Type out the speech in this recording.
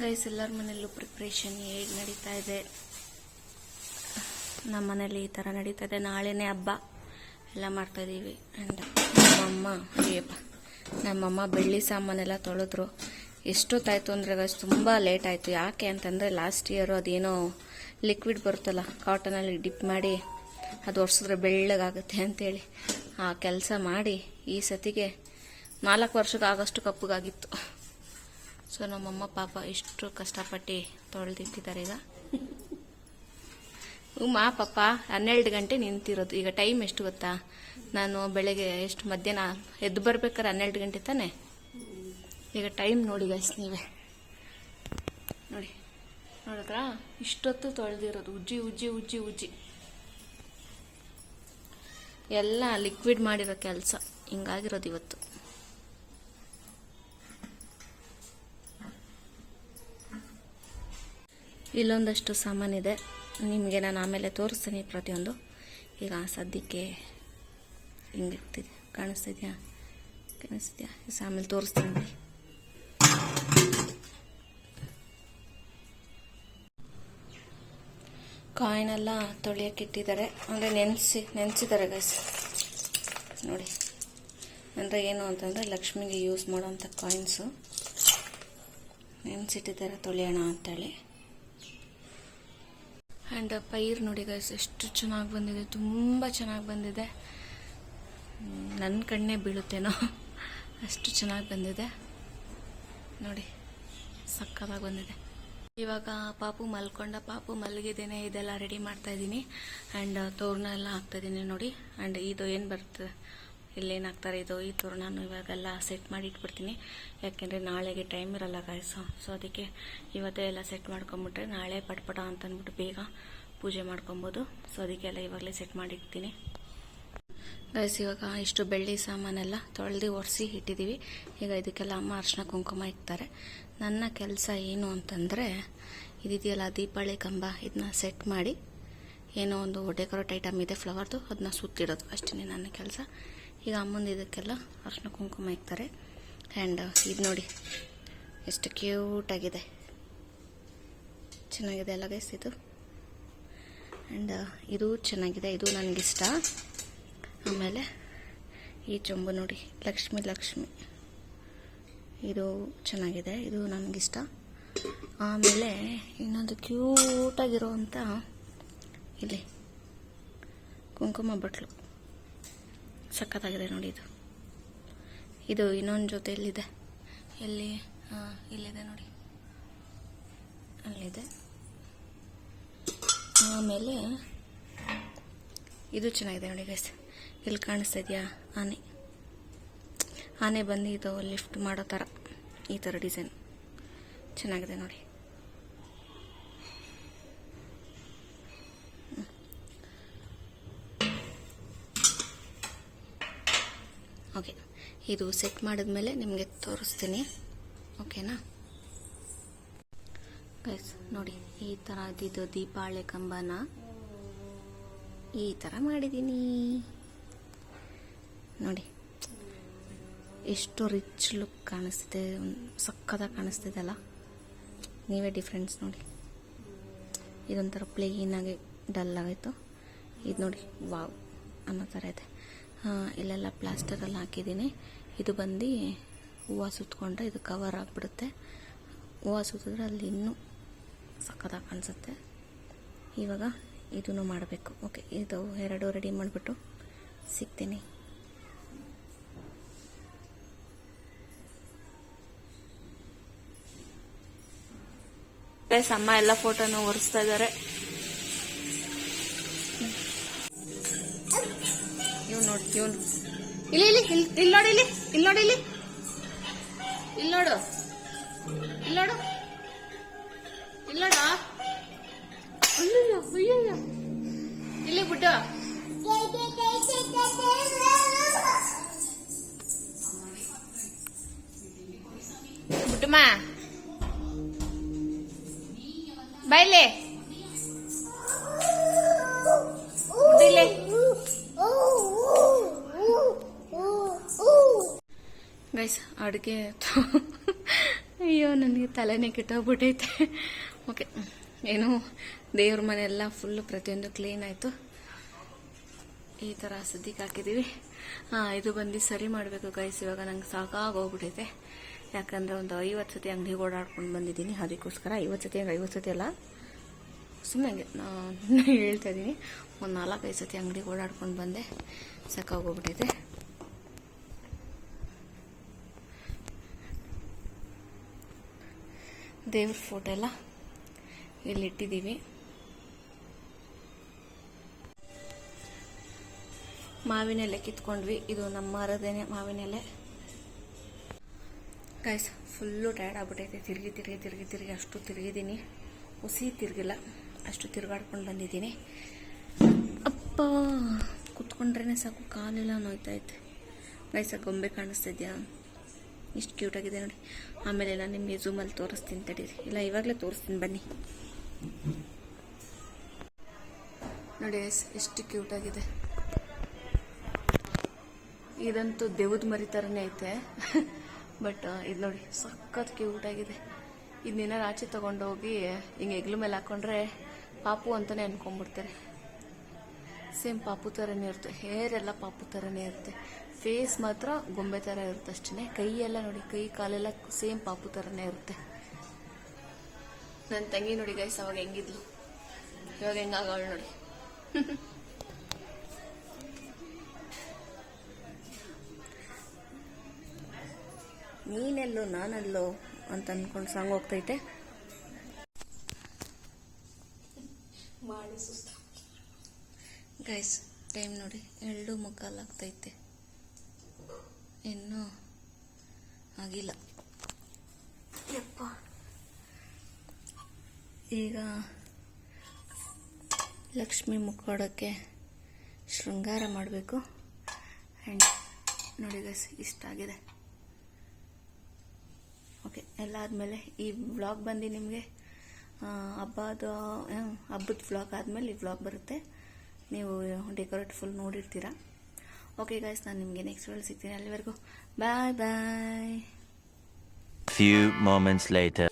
Guys ಎಲ್ಲರ ಮನೆಯಲ್ಲೂ preparation ಹೇಗೆ ನಡೀತಾ ಇದೆ? ನಮ್ಮ ಮನೇಲಿ ಈ ಥರ ನಡೀತಾ ಇದೆ. ನಾಳೆನೇ ಹಬ್ಬ. ಎಲ್ಲ ಮಾಡ್ತಾಯಿದ್ದೀವಿ ಆ್ಯಂಡ್ ನಮ್ಮಮ್ಮ ಅಯ್ಯಪ್ಪ ನಮ್ಮಮ್ಮ ಬೆಳ್ಳಿ ಸಾಮಾನೆಲ್ಲ ತೊಳೆದ್ರು. ಎಷ್ಟೊತ್ತಾಯಿತು ಅಂದರೆ ಗೈಸ್ ತುಂಬ ಲೇಟ್ ಆಯಿತು. ಯಾಕೆ ಅಂತಂದರೆ ಲಾಸ್ಟ್ ಇಯರು ಅದೇನೋ ಲಿಕ್ವಿಡ್ ಬರುತ್ತಲ್ಲ ಕಾಟನಲ್ಲಿ ಡಿಪ್ ಮಾಡಿ ಅದು ಒರೆಸಿದ್ರೆ ಬೆಳ್ಳಗಾಗುತ್ತೆ ಅಂತೇಳಿ ಆ ಕೆಲಸ ಮಾಡಿ ಈ ಸತಿಗೆ ನಾಲ್ಕು ವರ್ಷಕ್ಕೆ ಆಗಷ್ಟು ಕಪ್ಪಗಾಗಿತ್ತು. ಸೊ ನಮ್ಮಮ್ಮ, ಪಾಪ ಎಷ್ಟು ಕಷ್ಟಪಟ್ಟು ತೊಳೆದಿಟ್ಟಿದ್ದಾರೆ ಈಗ. ಉಮ್ಮ ಪಾಪ ಹನ್ನೆರಡು ಗಂಟೆ ನಿಂತಿರೋದು. ಈಗ ಟೈಮ್ ಎಷ್ಟು ಗೊತ್ತಾ? ನಾನು ಬೆಳಗ್ಗೆ ಎಷ್ಟು ಮಧ್ಯಾಹ್ನ ಎದ್ದು ಬರ್ಬೇಕಾದ್ರೆ ಹನ್ನೆರಡು ಗಂಟೆ ತಾನೆ? ಈಗ ಟೈಮ್ ನೋಡಿ ಗೈಸ್ ನೀವೇ. ನೋಡಿ, ನೋಡಿದ್ರಾ? ಇಷ್ಟೊತ್ತು ತೊಳೆದಿರೋದು. ಉಜ್ಜಿ ಉಜ್ಜಿ ಉಜ್ಜಿ ಉಜ್ಜಿ. ಎಲ್ಲ ಲಿಕ್ವಿಡ್ ಮಾಡಿರೋ ಕೆಲಸ. ಹಿಂಗಾಗಿರೋದು ಇವತ್ತು. ಇಲ್ಲೊಂದಷ್ಟು ಸಾಮಾನಿದೆ. ನಿಮಗೆ ನಾನು ಆಮೇಲೆ ತೋರಿಸ್ತೀನಿ ಪ್ರತಿಯೊಂದು. ಈಗ ಸದ್ಯಕ್ಕೆ ಹಿಂಗಿರ್ತಿದೆ. ಕಾಣಿಸ್ತಿದ್ಯಾ? ಕಾಣಿಸ್ತಿದ್ಯಾ? ಈ ಆಮೇಲೆ ತೋರಿಸ್ತೀನಿ. ಕಾಯಿನ್ ಎಲ್ಲ ತೊಳೆಯಕ್ಕೆ ಇಟ್ಟಿದ್ದಾರೆ. ಅಂದರೆ ನೆನೆಸಿ, ನೆನೆಸಿದ್ದಾರೆ ಗೈಸ್ ನೋಡಿ. ಅಂದರೆ ಏನು ಅಂತಂದರೆ ಲಕ್ಷ್ಮಿಗೆ ಯೂಸ್ ಮಾಡೋವಂಥ ಕಾಯಿನ್ಸು ನೆನೆಸಿಟ್ಟಿದ್ದಾರೆ, ತೊಳೆಯೋಣ ಅಂತೇಳಿ. ಆ್ಯಂಡ್ ಪೈರ್ ನೋಡಿ ಗೈಸ್ ಎಷ್ಟು ಚೆನ್ನಾಗಿ ಬಂದಿದೆ, ತುಂಬ ಚೆನ್ನಾಗಿ ಬಂದಿದೆ. ನನ್ನ ಕಣ್ಣೇ ಬೀಳುತ್ತೇನೋ. ಅಷ್ಟು ಚೆನ್ನಾಗಿ ಬಂದಿದೆ. ನೋಡಿ, ಸಕ್ಕತ್ತಾಗಿ ಬಂದಿದೆ. ಇವಾಗ ಪಾಪು ಮಲ್ಕೊಂಡ, ಪಾಪು ಮಲಗಿದ್ದೇನೆ, ಇದೆಲ್ಲ ರೆಡಿ ಮಾಡ್ತಾ ಇದ್ದೀನಿ. ಆ್ಯಂಡ್ ತೋರಣ ಎಲ್ಲ ಹಾಕ್ತಾ ಇದ್ದೀನಿ ನೋಡಿ. ಆ್ಯಂಡ್ ಇದು ಏನು ಬರ್ತದೆ? ಇಲ್ಲೇನು ಹಾಕ್ತಾರೆ ಇದು ಈ ನಾನು ಇವಾಗೆಲ್ಲ ಸೆಟ್ ಮಾಡಿ ಇಟ್ಬಿಡ್ತೀನಿ ಯಾಕೆಂದರೆ ನಾಳೆಗೆ ಟೈಮ್ ಇರಲ್ಲ ಗಾಯಸು ಸೊ ಅದಕ್ಕೆ ಇವತ್ತೇ ಎಲ್ಲ ಸೆಟ್ ಮಾಡ್ಕೊಂಬಿಟ್ರೆ ನಾಳೆ ಪಟ್ಪಟ ಅಂತ ಅಂದ್ಬಿಟ್ಟು ಬೇಗ ಪೂಜೆ ಮಾಡ್ಕೊಬೋದು. ಸೊ ಅದಕ್ಕೆಲ್ಲ ಇವಾಗಲೇ ಸೆಟ್ ಮಾಡಿಡ್ತೀನಿ ಗೈಸ್ ಇವಾಗ ಇಷ್ಟು ಬೆಳ್ಳಿ ಸಾಮಾನೆಲ್ಲ ತೊಳೆದು ಒರೆಸಿ ಇಟ್ಟಿದ್ದೀವಿ ಈಗ ಇದಕ್ಕೆಲ್ಲ ಅಮ್ಮ ಅರ್ಶಿನ ಕುಂಕುಮ ಇಕ್ತಾರೆ. ನನ್ನ ಕೆಲಸ ಏನು ಅಂತಂದರೆ, ಇದಿದೆಯಲ್ಲ ದೀಪಾವಳಿ ಕಂಬ ಇದನ್ನ ಸೆಟ್ ಮಾಡಿ ಏನೋ ಒಂದು ಡೆಕೋರೇಟ್ ಐಟಮ್ ಇದೆ ಫ್ಲವರ್ದು ಅದನ್ನ ಸುತ್ತಿಡೋದು. ಅಷ್ಟೇ ನನ್ನ ಕೆಲಸ. ಈಗ ಅಮ್ಮಂದು ಇದಕ್ಕೆಲ್ಲ ಅರ್ಶಿನ ಕುಂಕುಮ ಇಕ್ತಾರೆ ಆ್ಯಂಡ್ ಇದು ನೋಡಿ, ಎಷ್ಟು ಕ್ಯೂಟಾಗಿದೆ ಚೆನ್ನಾಗಿದೆ ಅಲ್ಲ ಗೈಸ್ ಇದು? ಆ್ಯಂಡ್ ಇದು ಚೆನ್ನಾಗಿದೆ, ಇದು ನನಗಿಷ್ಟ. ಆಮೇಲೆ ಈ ಚೊಂಬು ನೋಡಿ, ಲಕ್ಷ್ಮಿ ಲಕ್ಷ್ಮಿ. ಇದು ಚೆನ್ನಾಗಿದೆ, ಇದು ನನಗಿಷ್ಟ. ಆಮೇಲೆ ಇನ್ನೊಂದು ಕ್ಯೂಟಾಗಿರುವಂಥ ಇಲ್ಲಿ, ಕುಂಕುಮ ಬಟ್ಲು. ಸಖತ್ತಾಗಿದೆ ನೋಡಿ ಇದು. ಇದು ಇನ್ನೊಂದು ಜೊತೆಯಲ್ಲಿದೆ ಎಲ್ಲಿ? ಹಾಂ ಇಲ್ಲಿದೆ ನೋಡಿ. ಅಲ್ಲಿದೆ. ಆಮೇಲೆ ಇದು ಚೆನ್ನಾಗಿದೆ ನೋಡಿ ಗೈಸ್ ಇಲ್ಲಿ ಕಾಣಿಸ್ತಾ ಇದೆಯಾ? ಆನೆ. ಆನೆ ಬಂದು ಇದು ಲಿಫ್ಟ್ ಮಾಡೋ ಥರ ಈ ಥರ ಡಿಸೈನ್ ಚೆನ್ನಾಗಿದೆ ನೋಡಿ ಓಕೆ ಇದು ಸೆಟ್ ಮಾಡಿದ್ಮೇಲೆ ನಿಮಗೆ ತೋರಿಸ್ತೀನಿ. ಓಕೆನಾ? ಗೈಸ್ ನೋಡಿ, ಈ ಥರ ಇದ್ದಿದ್ದು ದೀಪಾವಳಿ ಕಂಬನ ಈ ಥರ ಮಾಡಿದ್ದೀನಿ ನೋಡಿ, ಎಷ್ಟು ರಿಚ್ ಲುಕ್ ಕಾಣಿಸ್ತಿದೆ ಸಕ್ಕತ್ತಾಗಿ ಕಾಣಿಸ್ತಿದೆ ಅಲ್ಲ? ನೀವೇ ಡಿಫ್ರೆನ್ಸ್ ನೋಡಿ. ಇದೊಂಥರ ಪ್ಲೇನಾಗಿ ಡಲ್ ಆಗಾಯಿತು. ಇದು ನೋಡಿ ವಾವ್ ಅನ್ನೋ ಥರ ಇದೆ. ಇಲ್ಲೆಲ್ಲ ಪ್ಲಾಸ್ಟರಲ್ಲಿ ಹಾಕಿದ್ದೀನಿ. ಇದು ಬಂದು ಹೂವು ಸುತ್ಕೊಂಡ್ರೆ ಇದು ಕವರ್ ಆಗಿಬಿಡುತ್ತೆ. ಹೂವು ಸುತ್ತಿದ್ರೆ ಅಲ್ಲಿ ಇನ್ನೂ ಸಖತ್ತಾಗಿ ಕಾಣಿಸುತ್ತೆ. ಇವಾಗ ಇದನ್ನು ಮಾಡಬೇಕು. ಓಕೆ ಇದು ಎರಡು ರೆಡಿ ಮಾಡಿಬಿಟ್ಟು ಸಿಗ್ತೀನಿ. ಅಮ್ಮ ಎಲ್ಲ ಫೋಟೋನ ಒರೆಸ್ತಾ ಇದ್ದಾರೆ. ಇವನು. ಇಲ್ಲಿ ಇಲ್ಲಿ ಇಲ್ಲಿ ಇಲ್ಲಿ ನೋಡಿ, ಇಲ್ಲಿ ಇಲ್ಲಿ ನೋಡಿ, ಇಲ್ಲಿ. ಇಲ್ಲಿ ನೋಡು. ಇಲ್ಲಿ ನೋಡು. ಇಲ್ಲಿ ನೋಡ. ಅಯ್ಯಯ್ಯೋ ಅಯ್ಯಯ್ಯೋ. ಇಲ್ಲಿ ಬಿಟ್ಟು ಬಿಟ್ಟಮ್ಮ ಬಾಯ್ಲೆ ಗೈಸ್ ಅಡುಗೆ ಅಯ್ಯೋ, ನನಗೆ ತಲೆನೇ ಕೆಟ್ಟೋಗ್ಬಿಟ್ಟೈತೆ ಓಕೆ ಏನು, ದೇವ್ರ ಮನೆ ಎಲ್ಲ ಫುಲ್ಲು ಪ್ರತಿಯೊಂದು ಕ್ಲೀನ್ ಆಯಿತು. ಈ ಥರ ಸದ್ಯಕ್ಕೆ ಹಾಕಿದ್ದೀವಿ ಹಾಂ, ಇದು ಬಂದು ಸರಿ ಮಾಡಬೇಕು ಗೈಸ್ ಇವಾಗ ನಂಗೆ ಸಾಕಾಗೋಗ್ಬಿಟ್ಟೈತೆ ಯಾಕಂದರೆ ಒಂದು ಐವತ್ತು ಸತಿ ಅಂಗಡಿಗೆ ಓಡಾಡ್ಕೊಂಡು ಬಂದಿದ್ದೀನಿ. ಅದಕ್ಕೋಸ್ಕರ ಐವತ್ತು ಸತಿ ಹಂಗೆ, ಐವತ್ತು ಸತಿ ಅಲ್ಲ. ಸುಮ್ಮನೆ ನಾನು ಹೇಳ್ತಾ ಇದ್ದೀನಿ. ಒಂದು ನಾಲ್ಕೈದು ಸತಿ ಅಂಗಡಿಗೆ ಓಡಾಡ್ಕೊಂಡು ಬಂದೆ. ಸಾಕಾಗೋಗ್ಬಿಟ್ಟೈತೆ ದೇವ್ರ ಫೋಟೋ ಎಲ್ಲ ಇಲ್ಲಿ ಇಟ್ಟಿದ್ದೀವಿ ಮಾವಿನ ಎಲೆ ಕಿತ್ಕೊಂಡ್ವಿ. ಇದು ನಮ್ಮ ಮಾವಿನ ಎಲೆ ಗೈಸ್ ಫುಲ್ಲು ಟಯರ್ಡ್ ಆಗ್ಬಿಟ್ಟೈತೆ ತಿರುಗಿ ತಿರುಗಿ ತಿರುಗಿ ತಿರುಗಿ ಅಷ್ಟು ತಿರುಗಿದ್ದೀನಿ. ಹುಸಿ ತಿರುಗಿಲ್ಲ. ಅಷ್ಟು ತಿರುಗಾಡ್ಕೊಂಡು ಬಂದಿದ್ದೀನಿ. ಅಪ್ಪ ಕುತ್ಕೊಂಡ್ರೇ ಸಾಕು, ಕಾಲೆಲ್ಲ ನೋಯ್ತೈತೆ ಗೈಸ ಗೊಂಬೆ ಕಾಣಿಸ್ತಿದ್ಯಾ ಇಷ್ಟು ಕ್ಯೂಟಾಗಿದೆ ನೋಡಿ. ಆಮೇಲೆ ನಾನು ನಿಮಗೆ ಝೂಮಲ್ಲಿ ತೋರಿಸ್ತೀನಿ ತಡೀರಿ ಇಲ್ಲ, ಇವಾಗಲೇ ತೋರಿಸ್ತೀನಿ ಬನ್ನಿ. ನೋಡಿ ಎಷ್ಟು ಕ್ಯೂಟಾಗಿದೆ ಇದಂತೂ ದೇವದ ಮರಿ ಥರನೇ ಐತೆ. ಬಟ್ ಇದು ನೋಡಿ, ಸಖತ್ ಕ್ಯೂಟ್ ಆಗಿದೆ. ಇದನ್ನೇನಾರು ಆಚೆ ತೊಗೊಂಡೋಗಿ ಹಿಂಗೆ ಹೆಗ್ಲು ಮೇಲೆ ಹಾಕೊಂಡ್ರೆ ಪಾಪು ಅಂತಲೇ ಅನ್ಕೊಂಡ್ಬಿಡ್ತಾರೆ. ಸೇಮ್ ಪಾಪು ಥರನೇ ಇರುತ್ತೆ ಹೇರ್ ಎಲ್ಲ ಪಾಪು ಥರನೇ ಇರುತ್ತೆ. ಫೇಸ್ ಮಾತ್ರ ಗೊಂಬೆ ಥರ ಇರುತ್ತೆ ಅಷ್ಟೇ ಕೈ ಎಲ್ಲ ನೋಡಿ, ಕೈ ಕಾಲೆಲ್ಲ ಸೇಮ್ ಪಾಪು ಥರನೇ ಇರುತ್ತೆ. ನನ್ನ ತಂಗಿ ನೋಡಿ ಗೈಸ್ ಅವಾಗ ಹೆಂಗಿದ್ಲು? ಇವಾಗ ಹೆಂಗಾಗವಳು ನೋಡಿ. ನೀನೆಲ್ಲೋ ನಾನಲ್ಲೋ ಅಂತ ಅಂದ್ಕೊಂಡು ಸಾಂಗ್ ಹೋಗ್ತೈತೆ ಮಾಡಿ ಸುಸ್ತು ಗೈಸ್ ಟೈಮ್ ನೋಡಿ ಎರಡು ಮುಕ್ಕಾಲು ಆಗ್ತೈತೆ. ಇನ್ನೂ ಆಗಿಲ್ಲ. ಯಪ್ಪ. ಈಗ ಲಕ್ಷ್ಮಿ ಮುಕ್ಕೋಡೋಕ್ಕೆ ಶೃಂಗಾರ ಮಾಡಬೇಕು. ಆ್ಯಂಡ್ ನೋಡಿ ಗಸ್ ಇಷ್ಟ ಆಗಿದೆ. ಓಕೆ ಎಲ್ಲ ಆದಮೇಲೆ ಈ ವ್ಲಾಗ್ ಬಂದು ನಿಮಗೆ ಹಬ್ಬದ ಹಬ್ಬದ ವ್ಲಾಗ್ ಆದಮೇಲೆ ಈ ವ್ಲಾಗ್ ಬರುತ್ತೆ. ನೀವು ಡೆಕೋರೇಟ್ ಫುಲ್ ನೋಡಿರ್ತೀರಾ? ಓಕೆ ಗಾಯ್ಸ್ ನಾನು ನಿಮಗೆ ನೆಕ್ಸ್ಟ್ ವೇಳೆ ಸಿಗ್ತೀನಿ. ಅಲ್ಲಿವರೆಗೂ bye bye few moments later.